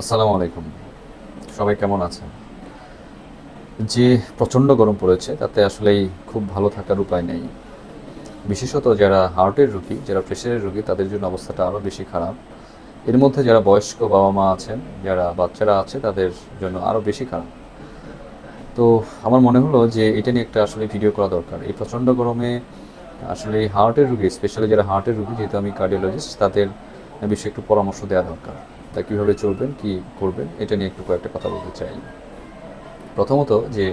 আসসালামু আলাইকুম। সবাই কেমন আছেন? যে প্রচণ্ড গরম পড়েছে, তাতে আসলেই খুব ভালো থাকার উপায় নেই। বিশেষত যারা হার্টের রোগী, যারা প্রেশারের রোগী, তাদের জন্য অবস্থাটা আরও বেশি খারাপ। এর মধ্যে যারা বয়স্ক বাবা মা আছেন, যারা বাচ্চারা আছে, তাদের জন্য আরও বেশি খারাপ। তো আমার মনে হলো যে এটা নিয়ে একটা আসলে ভিডিও করা দরকার। এই প্রচণ্ড গরমে আসলে হার্টের রুগী, স্পেশালি যারা হার্টের রুগী, যেহেতু আমি কার্ডিওলজিস্ট, তাদের বিষয়ে একটু পরামর্শ দেওয়া দরকার। তা কীভাবে চলবেন, কি করবেন, এটা নিয়ে একটু কয়েকটা কথা বলতে চাই। প্রথমত যে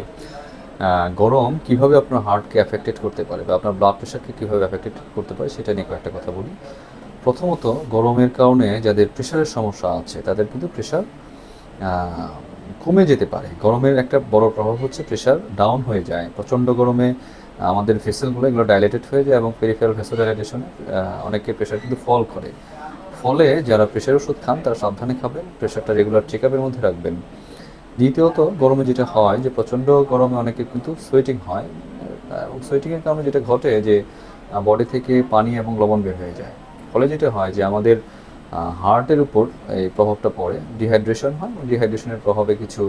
গরম কীভাবে আপনার হার্টকে অ্যাফেক্টেড করতে পারে বা আপনার ব্লাড প্রেশারকে কীভাবে অ্যাফেক্টেড করতে পারে সেটা নিয়ে কয়েকটা কথা বলি। প্রথমত গরমের কারণে যাদের প্রেশারের সমস্যা আছে, তাদের কিন্তু প্রেশার কমে যেতে পারে। গরমের একটা বড় প্রভাব হচ্ছে প্রেশার ডাউন হয়ে যায়। প্রচণ্ড গরমে আমাদের ভেসেলগুলো এগুলো ডাইলেটেড হয়ে যায় এবং পেরিফেরাল ভেসেল ডাইলেটেশনে অনেকে প্রেশার কিন্তু ফল করে। ফলে যারা প্রেশার ওষুধ খান, তারা সাবধানে খাবেন প্রেশারটা রেগুলার চেক আপের মধ্যে রাখবেন। দ্বিতীয়ত, গরমে যেটা হয় যে প্রচণ্ড গরমে অনেকে কিন্তু সোয়েটিং হয়, এবং সোয়েটিংয়ের কারণে যেটা ঘটে যে বডি থেকে পানি এবং লবণ বের হয়ে যায়। ফলে যেটা হয় যে আমাদের হার্টের উপর এই প্রভাবটা পড়ে ডিহাইড্রেশন হয় ডিহাইড্রেশনের প্রভাবে কিছু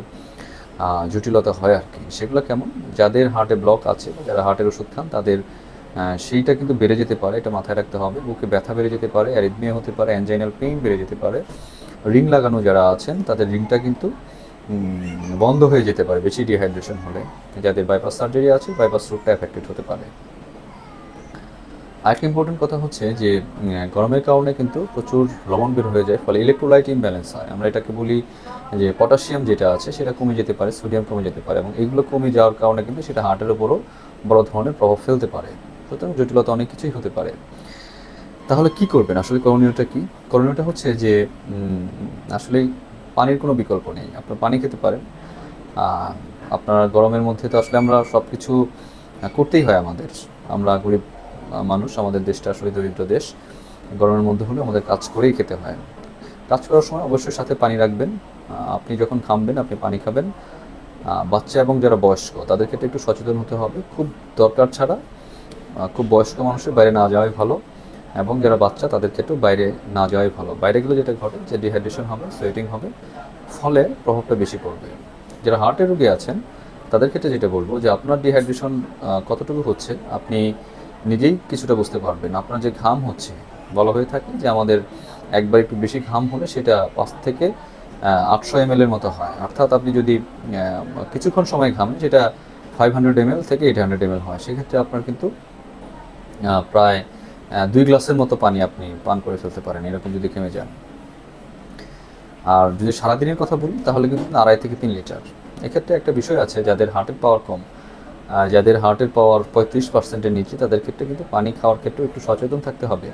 জটিলতা হয় আর কি। সেগুলো কেমন? যাদের হার্টে ব্লক আছে, যারা হার্টের ওষুধ খান, তাদের সেইটা কিন্তু বেড়ে যেতে পারে, এটা মাথায় রাখতে হবে। বুকে ব্যথা বেড়ে যেতে পারে, অ্যারিথমিয়া হতে পারে, অ্যানজাইনাল পেইন বেড়ে যেতে পারে। রিং লাগানো যারা আছেন, তাদের রিংটা কিন্তু বন্ধ হয়ে যেতে পারে বেশি ডিহাইড্রেশন হলে। যাদের বাইপাস সার্জারি আছে বাইপাস রোগটা এফেক্টেড হতে পারে। আরেকটা ইম্পর্টেন্ট কথা হচ্ছে যে গরমের কারণে কিন্তু প্রচুর লবণ বের হয়ে যায়, ফলে ইলেকট্রোলাইট ইমব্যালেন্স হয়। আমরা এটাকে বলি যে পটাশিয়াম যেটা আছে, সেটা কমে যেতে পারে সোডিয়াম কমে যেতে পারে, এবং এগুলো কমে যাওয়ার কারণে কিন্তু সেটা হার্টের উপরও বড় ধরনের প্রভাব ফেলতে পারে। সুতরাং জটিলতা অনেক কিছুই হতে পারে। তাহলে কি করবেন? আসলে করণীয়টা কি? করণীয়টা হচ্ছে যে আসলে পানির কোনো বিকল্প নেই। আপনার পানি খেতে পারেন। আপনার গরমের মধ্যে তো আসলে আমরা সব কিছু করতেই হয় আমাদের। আমরা গরিব মানুষ, আমাদের দেশটা আসলে দরিদ্র দেশ। গরমের মধ্যে হলে আমাদের কাজ করেই খেতে হয়। কাজ করার সময় অবশ্যই সাথে পানি রাখবেন। আপনি যখন খামবেন, আপনি পানি খাবেন। বাচ্চা এবং যারা বয়স্ক, তাদের ক্ষেত্রে একটু সচেতন হতে হবে। খুব দরকার ছাড়া খুব বয়স্ক মানুষের বাইরে না যাওয়াই ভালো, এবং যারা বাচ্চা তাদের ক্ষেত্রেও বাইরে না যাওয়াই ভালো। বাইরে গেলে যেটা ঘটে যে ডিহাইড্রেশন হবে সোয়েটিং হবে, ফলে প্রভাবটা বেশি পড়বে। যারা হার্টের রোগী আছেন, তাদের ক্ষেত্রে যেটা বলব যে আপনার ডিহাইড্রেশন কতটুকু হচ্ছে, আপনি নিজেই কিছুটা বুঝতে পারবেন। আপনার যে ঘাম হচ্ছে, বলা হয়ে থাকে যে আমাদের একবার একটু বেশি ঘাম হলে সেটা পাঁচ থেকে আটশো এম এর মতো হয়। অর্থাৎ আপনি যদি কিছুক্ষণ সময় ঘামেন সেটা ফাইভ হান্ড্রেড এম থেকে এইট হান্ড্রেড এম হয়, সেক্ষেত্রে আপনার কিন্তু প্রায় দুই গ্লাসের মতো পানি আপনি পান করে ফেলতে পারেন, এরকম যদি থেমে যান। আর যদি সারাদিনের কথা বলি, তাহলে কিন্তু আড়াই থেকে তিন লিটার। এক্ষেত্রে একটা বিষয় আছে, যাদের হার্টের পাওয়ার কম যাদের হার্টের পাওয়ার পঁয়ত্রিশ পার্সেন্টের নিচে, তাদের ক্ষেত্রে কিন্তু পানি খাওয়ার ক্ষেত্রেও একটু সচেতন থাকতে হবে।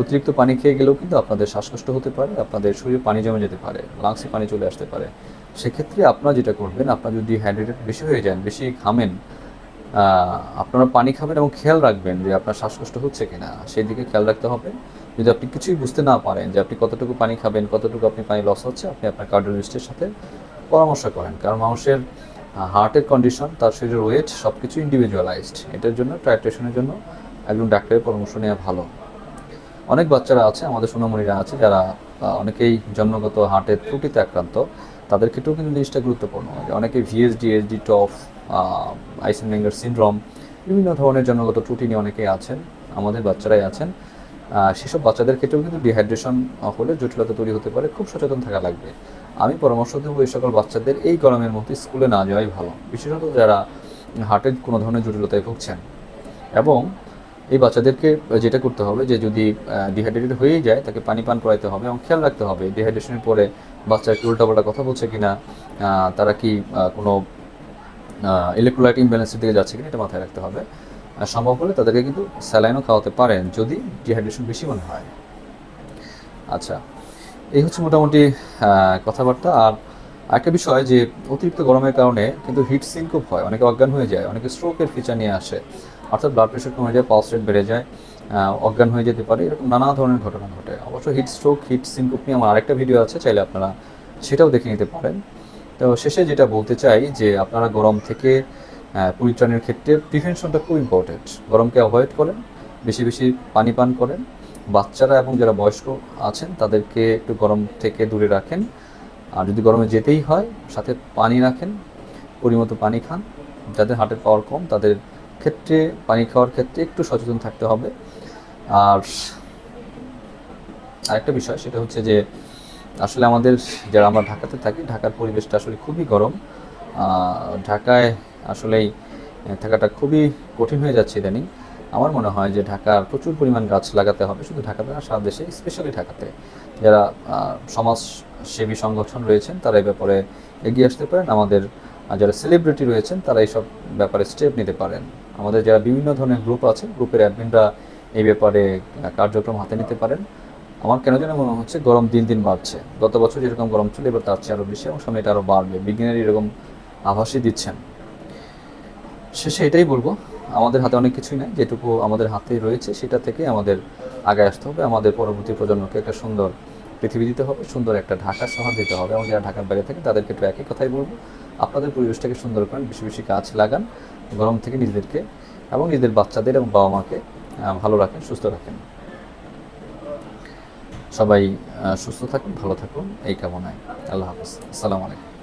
অতিরিক্ত পানি খেয়ে গেলেও কিন্তু আপনাদের শ্বাসকষ্ট হতে পারে, আপনাদের শরীরে পানি জমে যেতে পারে লাংসে পানি চলে আসতে পারে। সেক্ষেত্রে আপনারা যেটা করবেন, আপনারা যদি হাইড্রেটেড বেশি হয়ে যান, বেশি ঘামেন আপনারা পানি খাবেন এবং খেয়াল রাখবেন যে আপনার শ্বাসকষ্ট হচ্ছে কিনা। সেই দিকে খেয়াল রাখতে হবে। যদি আপনি কিছুই বুঝতে না পারেন যে আপনি কতটুকু পানি খাবেন, কতটুকু আপনি পানি লস হচ্ছে, আপনি আপনার কার্ডিওলজিস্টের সাথে পরামর্শ করেন। কারণ মানুষের হার্টের কন্ডিশন তার শরীরের ওয়েট সব কিছু ইন্ডিভিজুয়ালাইজড এটার জন্য ট্রাইটেশনের জন্য একজন ডাক্তারের পরামর্শ নেওয়া ভালো। অনেক বাচ্চারা আছে, আমাদের সোনামণিরা আছে, যারা অনেকেই জন্মগত হার্টের ত্রুটিতে আক্রান্ত। তাদের ক্ষেত্রেও কিন্তু জিনিসটা গুরুত্বপূর্ণ। অনেকে ভিএসডি এসডি টফ আইসেনমেঙ্গার সিনড্রোম বিভিন্ন ধরনের জন্মগত ত্রুটি নিয়ে অনেকেই আছেন, আমাদের বাচ্চারাই আছেন। সেসব বাচ্চাদের ক্ষেত্রেও কিন্তু ডিহাইড্রেশন হলে জটিলতা তৈরি হতে পারে, খুব সচেতন থাকা লাগবে। আমি পরামর্শ দেবো এই সকল বাচ্চাদের এই গরমের মধ্যে স্কুলে না যাওয়াই ভালো, বিশেষত যারা হার্টের কোনো ধরনের জটিলতায় ভুগছেন। এবং এই বাচ্চাদেরকে যেটা করতে হবে যে যদি ডিহাইড্রেটেড হয়েই যায়, তাকে পানি পান করাইতে হবে এবং খেয়াল রাখতে হবে। ডিহাইড্রেশনের পরে বাচ্চা কি উল্টাপাল্টা কথা বলছে কিনা তারা কি কোনো ইলেকট্রোলাইট ইমব্যালেন্সের দিকে যাচ্ছে কিনা এটা মাথায় রাখতে হবে। সম্ভব হলে তাদেরকে কিন্তু স্যালাইনও খাওয়াতে পারেন যদি ডিহাইড্রেশন বেশি মনে হয়। আচ্ছা এই হচ্ছে মোটামুটি কথাবার্তা। আর একটা বিষয় যে অতিরিক্ত গরমের কারণে কিন্তু হিট সিনকুপ হয়, অনেকে অজ্ঞান হয়ে যায়, অনেকে স্ট্রোকের ফিচার নিয়ে আসে। অর্থাৎ ব্লাড প্রেশার কমে যায় পালস রেট বেড়ে যায়। অজ্ঞান হয়ে যেতে পারে। এরকম নানা ধরনের ঘটনা ঘটে। অবশ্য হিট স্ট্রোক হিট সিনকুপ নিয়ে আমার আরেকটা ভিডিও আছে, চাইলে আপনারা সেটাও দেখে নিতে পারেন। তো শেষে যেটা বলতে চাই যে আপনারা গরম থেকে পরিত্রাণের ক্ষেত্রে প্রিভেনশনটা খুব ইম্পর্টেন্ট গরমকে অ্যাভয়েড করেন, বেশি বেশি পানি পান করেন। বাচ্চারা এবং যারা বয়স্ক আছেন, তাদেরকে একটু গরম থেকে দূরে রাখেন। আর যদি গরমে যেতেই হয়, সাথে পানি রাখেন, পরিমতো পানি খান। যাদের হার্টের পাওয়ার কম, তাদের ক্ষেত্রে, পানি খাওয়ার ক্ষেত্রে একটু সচেতন থাকতে হবে। আর আরেকটা বিষয় সেটা হচ্ছে যে, আসলে আমাদের যারা আমরা ঢাকাতে থাকি, ঢাকার পরিবেশটা আসলে খুবই গরম। ঢাকায় আসলেই থাকাটা খুবই কঠিন হয়ে যাচ্ছে ইদানিং। আমার মনে হয় যে ঢাকার প্রচুর পরিমাণ গাছ লাগাতে হবে, শুধু ঢাকাতে না, সারা দেশে, স্পেশালি ঢাকাতে। যারা সমাজসেবী সংগঠন রয়েছেন, তারা এই ব্যাপারে এগিয়ে আসতে পারেন। আমাদের আহ, যারা সেলিব্রিটি রয়েছেন তারা এইসব ব্যাপারে স্টেপ নিতে পারেন। আমাদের যারা বিভিন্ন ধরনের গ্রুপ আছে গ্রুপের অ্যাডমিনরা এই ব্যাপারে কার্যক্রম হাতে নিতে পারেন। আমার কেন যেন মনে হচ্ছে গরম দিন দিন বাড়ছে। গত বছর যেরকম গরম ছিল এবার তার চেয়ে আরও বেশি এবং সামনে এটা আরও বাড়বে। বিজ্ঞানীরা এরকম আভাসই দিচ্ছেন। শেষে এটাই বলব আমাদের হাতে অনেক কিছুই নাই। যেটুকু আমাদের হাতে রয়েছে সেটা থেকে আমাদের আগে আসতে হবে। আমাদের পরবর্তী প্রজন্মকে একটা সুন্দর পৃথিবী দিতে হবে সুন্দর একটা ঢাকা শহর দিতে হবে এবং যারা ঢাকার বাইরে থাকে তাদেরকে একটু একই কথাই বলব। আপনাদের পরিবেশটাকে সুন্দর করেন, বেশি বেশি গাছ লাগান, গরম থেকে নিজেদেরকে এবং নিজেদের বাচ্চাদের এবং বাবা মাকে ভালো রাখেন, সুস্থ রাখেন। সবাই সুস্থ থাকুন, ভালো থাকুন, এই কামনায়। আল্লাহ হাফিজ। আসসালামু আলাইকুম।